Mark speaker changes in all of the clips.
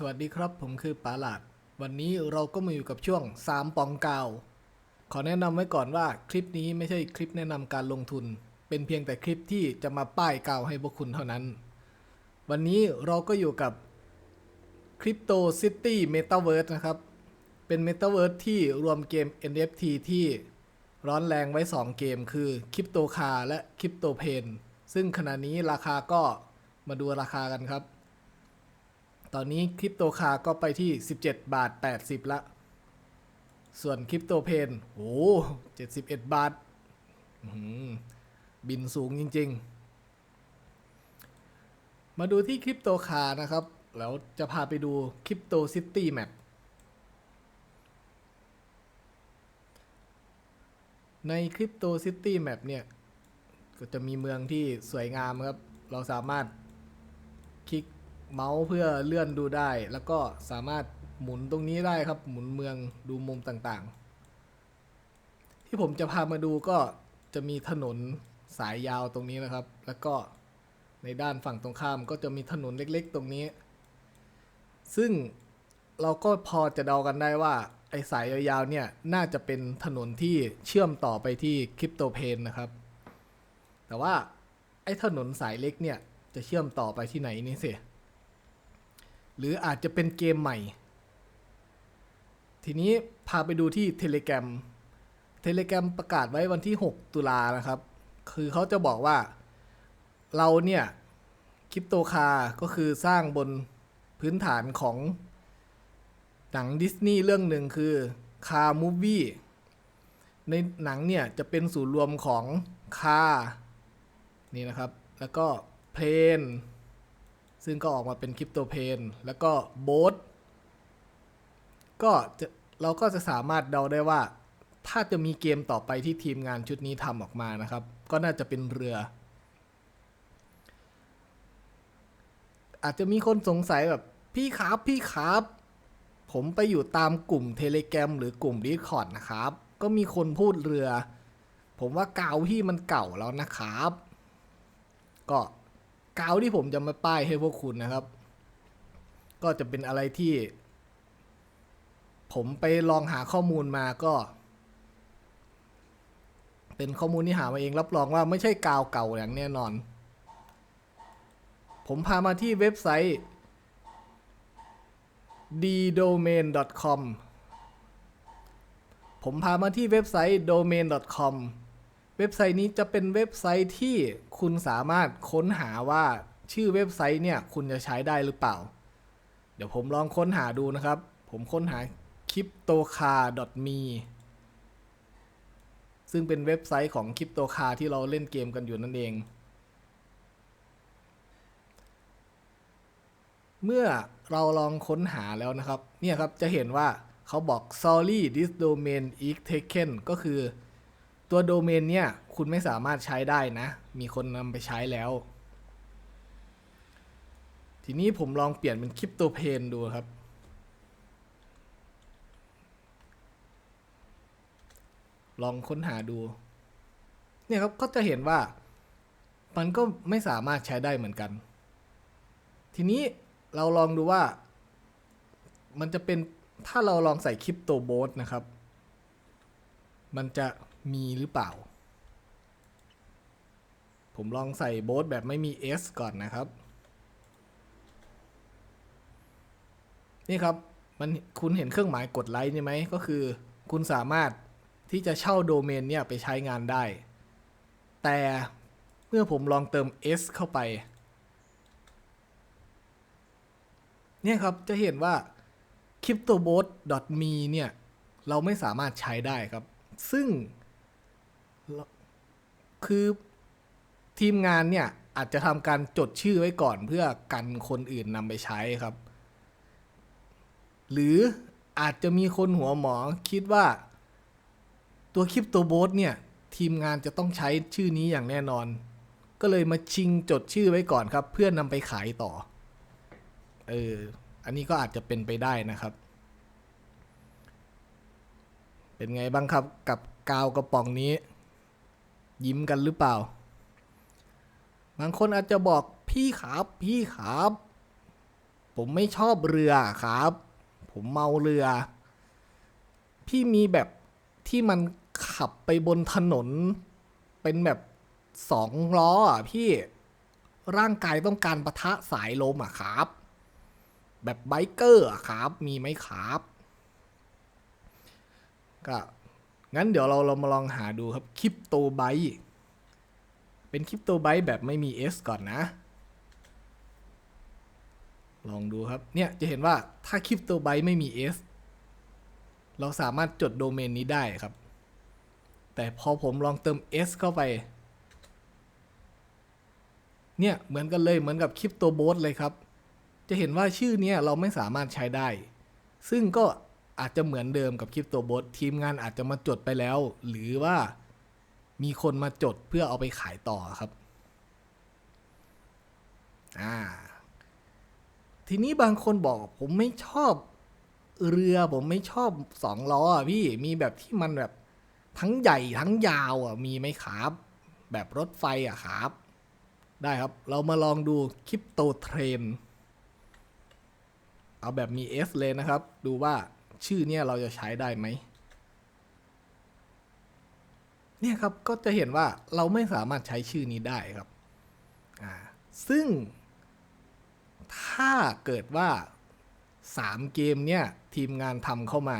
Speaker 1: สวัสดีครับผมคือปาหลาด วันนี้เราก็มาอยู่กับช่วง 3 ปองกาว ขอแนะนำไว้ก่อนว่าคลิปนี้ไม่ใช่คลิปแนะนำการลงทุน เป็นเพียงแต่คลิปที่จะมาป้ายกาวให้พวกคุณเท่านั้น วันนี้เราก็อยู่กับ Crypto City Metaverse นะครับ เป็น Metaverse ที่รวมเกม NFT ที่ร้อนแรงไว้ 2 เกมคือ Crypto Car และ Crypto Pain ซึ่งขณะนี้ราคาก็มาดูราคากันครับ ตอนนี้คริปโตคาก็ไปที่ 17 บาท 80 ละ ส่วนคริปโตเพนโอ้71บาทอื้อหือบินสูงจริง ๆ มาดูที่คริปโตคานะครับ แล้วจะพาไปดูคริปโตซิตี้แมปในคริปโตซิตี้แมปเนี่ย ก็จะมีเมืองที่สวยงามครับ เราสามารถคลิก เมาส์เพื่อเลื่อนดูได้ แล้วก็สามารถหมุนตรงนี้ได้ครับ หมุนเมืองดูมุมต่างๆ ที่ผมจะพามาดูก็จะมีถนนสายยาวตรงนี้นะครับ แล้วก็ในด้านฝั่งตรงข้ามก็จะมีถนนเล็กๆ ตรงนี้ ซึ่งเราก็พอจะเดากันได้ว่า ไอ้สายยาวๆเนี่ยน่าจะเป็นถนนที่เชื่อมต่อไปที่คริปโตเพนนะครับ แต่ว่าไอ้ถนนสายเล็กเนี่ยจะเชื่อมต่อไปที่ไหนนี่สิ หรืออาจจะเป็นเกมใหม่ ทีนี้พาไปดูที่เทเล g กรมเทเล g กรมประกาศไว้วันที่ 6 ตุลานะครับ คือเขาจะบอกว่าเราเนี่ยคริปโตคาก็คือสร้างบนพื้นฐานของหนังดิสนีย์เรื่องหนึ่งคือคามูวี่ในหนังเนี่ยจะเป็นศูนย์รวมของคานี่นะครับ แล้วก็เพลน ซึ่งก็ออกมาเป็นคริปโตเพนแล้วก็โบทก็จะเราก็จะสามารถเดาได้ว่า ถ้าจะมีเกมต่อไปที่ทีมงานชุดนี้ทำออกมานะครับ ก็น่าจะเป็นเรือ อาจจะมีคนสงสัยแบบพี่ครับพี่ครับ ผมไปอยู่ตามกลุ่มเทเล g กรมหรือกลุ่มดีคอร์ดนะครับ ก็มีคนพูดเรือ ผมว่ากาวพี่มันเก่าแล้วนะครับ ก็ กาวที่ผมจะมาป้ายให้พวกคุณนะครับ ก็จะเป็นอะไรที่ ผมไปลองหาข้อมูลมาก็ เป็นข้อมูลที่หามาเองรับรองว่าไม่ใช่กาวเก่าอย่างแน่นอน ผมพามาที่เว็บไซต์ ddomain.com ผมพามาที่เว็บไซต์ domain.com เว็บไซต์นี้จะเป็นเว็บไซต์ที่คุณสามารถค้นหาว่าชื่อเว็บไซต์เนี่ยคุณจะใช้ได้หรือเปล่า เดี๋ยวผมลองค้นหาดูนะครับ ผมค้นหา cryptocar.me ซึ่งเป็นเว็บไซต์ของ cryptocar ที่เราเล่นเกมกันอยู่นั่นเอง เมื่อเราลองค้นหาแล้วนะครับ เนี่ยครับจะเห็นว่าเขาบอก sorry this domain is taken ก็คือ ตัวโดเมนเนี่ย คุณไม่สามารถใช้ได้นะ มีคนนำไปใช้แล้ว ทีนี้ผมลองเปลี่ยนเป็นคริปโตเพนดูครับ ลองค้นหาดู เนี่ยครับก็จะเห็นว่า มันก็ไม่สามารถใช้ได้เหมือนกัน ทีนี้เราลองดูว่า มันจะเป็นถ้าเราลองใส่คริปโตโบสนะครับ มันจะ มีหรือเปล่า ผมลองใส่โบสแบบไม่มี S ก่อนนะครับ นี่ครับมันคุณเห็นเครื่องหมายกดไลค์นี่ไหมก็คือ คุณสามารถที่จะเช่าโดเมนเนี่ยไปใช้งานได้ แต่เมื่อผมลองเติม S เข้าไป เนี่ยครับจะเห็นว่า cryptobot.me เนี่ย เราไม่สามารถใช้ได้ครับ ซึ่ง คือทีมงานเนี่ยอาจจะทำการจดชื่อไว้ก่อนเพื่อกันคนอื่นนำไปใช้ครับ หรืออาจจะมีคนหัวหมอคิดว่า ตัวคริปโตโบสเนี่ย ทีมงานจะต้องใช้ชื่อนี้อย่างแน่นอน ก็เลยมาชิงจดชื่อไว้ก่อนครับ เพื่อนำไปขายต่อ เออ อันนี้ก็อาจจะเป็นไปได้นะครับ เป็นไงบ้างครับกับกาวกระป๋องนี้ ยิ้มกันหรือเปล่า บางคนอาจจะบอกพี่ครับพี่ครับ ผมไม่ชอบเรือครับ ผมเมาเรือ พี่มีแบบที่มันขับไปบนถนน เป็นแบบสองล้ออะพี่ร่างกายต้องการปะทะสายลมอะครับ แบบไบเกอร์อะครับ มีไหมครับ ก็ งั้นเดี๋ยวเราเรามาลองหาดูครับคริปโตไบต์เป็นคริปโตไบต์แบบไม่มี S ก่อนนะ ลองดูครับ เนี่ยจะเห็นว่าถ้าคริปโตไบต์ไม่มี S เราสามารถจดโดเมนนี้ได้ครับ แต่พอผมลองเติม S เข้าไป เนี่ยเหมือนกันเลยเหมือนกับคริปโตโบสเลยครับ จะเห็นว่าชื่อเนี้ยเราไม่สามารถใช้ได้ ซึ่งก็ อาจจะเหมือนเดิมกับคริปโตโบสทีมงานอาจจะมาจดไปแล้ว หรือว่ามีคนมาจดเพื่อเอาไปขายต่อครับอ่าทีนี้บางคนบอกผมไม่ชอบเรือผมไม่ชอบสองล้ออะพี่มีแบบที่มันแบบทั้งใหญ่ทั้งยาวอะมีไหมครับ แบบรถไฟอะครับ ได้ครับ เรามาลองดูคริปโตเทรนเอาแบบมี S เลยนะครับ ดูว่า ชื่อเนี่ยเราจะใช้ได้ไหม เนี่ยครับก็จะเห็นว่าเราไม่สามารถใช้ชื่อนี้ได้ครับซึ่ง ถ้าเกิดว่า 3 เกมเนี่ยทีมงานทำเข้ามา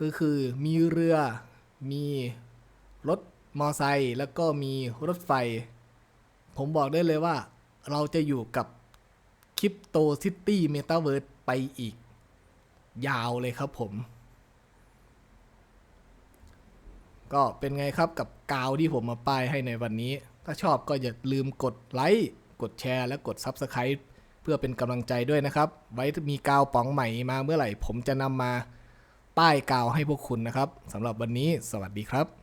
Speaker 1: ก็คือมีเรือ มีรถมอไซค์แล้วก็มีรถไฟ ผมบอกได้เลยว่า เราจะอยู่กับคริปโตซิตี้เมตาเวิร์สไปอีก ยาวเลยครับผม ก็เป็นไงครับกับกาวที่ผมมาป้ายให้ในวันนี้ ถ้าชอบก็อย่าลืมกดไลค์กดแชร์และกด Subscribe เพื่อเป็นกำลังใจด้วยนะครับ ไว้มีกาวป๋องใหม่มาเมื่อไหร่ ผมจะนำมาป้ายกาวให้พวกคุณนะครับสำหรับวันนี้ สวัสดีครับ